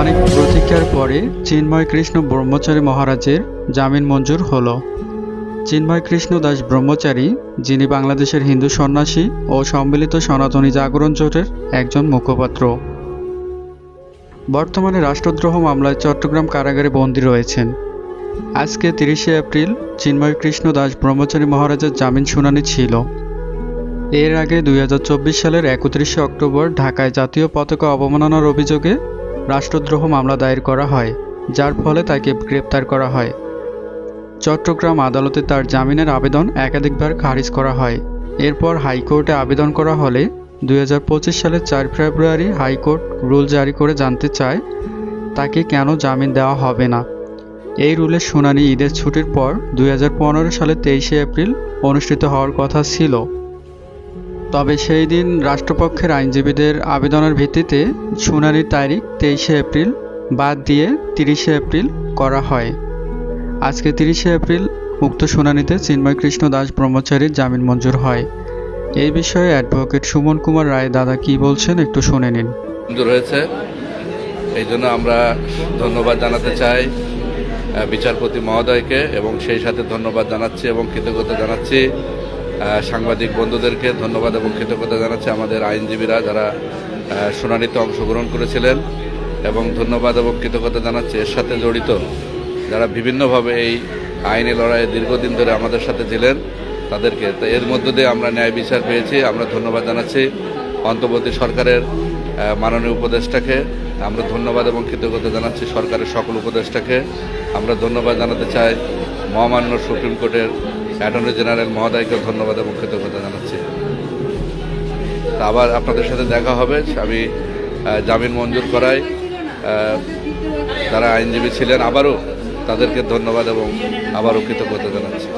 অনেক প্রতীক্ষার পরে চিন্ময় কৃষ্ণ ব্রহ্মচারী মহারাজের জামিন মঞ্জুর হলো। চিন্ময় কৃষ্ণ দাস ব্রহ্মচারী, যিনি বাংলাদেশের হিন্দু সন্ন্যাসী ও সম্মিলিত সনাতনী জাগরণ জোটের একজন মুখপাত্র। বর্তমানে রাষ্ট্রদ্রোহ মামলায় চট্টগ্রাম কারাগারে বন্দী রয়েছেন। আজকে তিরিশে এপ্রিল চিন্ময় কৃষ্ণ দাস ব্রহ্মচারী মহারাজের জামিন শুনানি ছিল। এর আগে দুই হাজার চব্বিশ সালের একত্রিশে অক্টোবর ঢাকায় জাতীয় পতাকা অবমাননার অভিযোগে রাষ্ট্রদ্রোহ মামলা দায়ের করা হয়, যার ফলে তাকে গ্রেপ্তার করা হয়। চট্টগ্রাম আদালতে তার জামিনের আবেদন একাধিকবার খারিজ করা হয়। এরপর হাইকোর্টে আবেদন করা হলে দুই হাজার পঁচিশ সালের চার ফেব্রুয়ারি হাইকোর্ট রুল জারি করে জানতে চায়, তাকে কেন জামিন দেওয়া হবে না? এই রুলের শুনানি ঈদের ছুটির পর দুই হাজার পনেরো সালের তেইশে এপ্রিল অনুষ্ঠিত হওয়ার কথা ছিল। তবে সেই দিন রাষ্ট্রপক্ষের আইনজীবীদের আবেদনের ভিত্তিতে শুনানির তারিখ তেইশে এপ্রিল বাদ দিয়ে তিরিশে এপ্রিল করা হয়। আজকে তিরিশে এপ্রিল উক্ত শুনানিতে চিন্ময় কৃষ্ণ দাস ব্রহ্মচারীর জামিন মঞ্জুর হয়। এই বিষয়ে অ্যাডভোকেট সুমন কুমার রায়, দাদা কি বলছেন একটু শুনে নিন। হয়েছে। এই জন্য আমরা ধন্যবাদ জানাতে চাই বিচারপতি মহোদয়কে এবং সেই সাথে ধন্যবাদ জানাচ্ছি এবং কৃতজ্ঞতা জানাচ্ছি। সাংবাদিক বন্ধুদেরকে ধন্যবাদ এবং কৃতজ্ঞতা জানাচ্ছি আমাদের আইনজীবীরা যারা শুনানিতে অংশগ্রহণ করেছিলেন এবং ধন্যবাদ এবং কৃতজ্ঞতা জানাচ্ছি। এর সাথে জড়িত যারা বিভিন্নভাবে এই আইনি লড়াইয়ে দীর্ঘদিন ধরে আমাদের সাথে ছিলেন, তাদেরকে তো এর মধ্য দিয়ে আমরা ন্যায় বিচার পেয়েছি। আমরা ধন্যবাদ জানাচ্ছি অন্তর্বর্তী সরকারের মাননীয় উপদেষ্টাকে। আমরা ধন্যবাদ এবং কৃতজ্ঞতা জানাচ্ছি সরকারের সকল উপদেষ্টাকে। আমরা ধন্যবাদ জানাতে চাই মহামান্য সুপ্রিম কোর্টের অ্যাটর্নি জেনারেল মহোদয়কে ধন্যবাদ এবং কৃতজ্ঞতা জানাচ্ছি। তা আবার আপনাদের সাথে দেখা হবে। আমি জামিন মঞ্জুর করাই। তারা আইনজীবী ছিলেন, আবারও তাদেরকে ধন্যবাদ এবং আবারও কৃতজ্ঞতা জানাচ্ছি।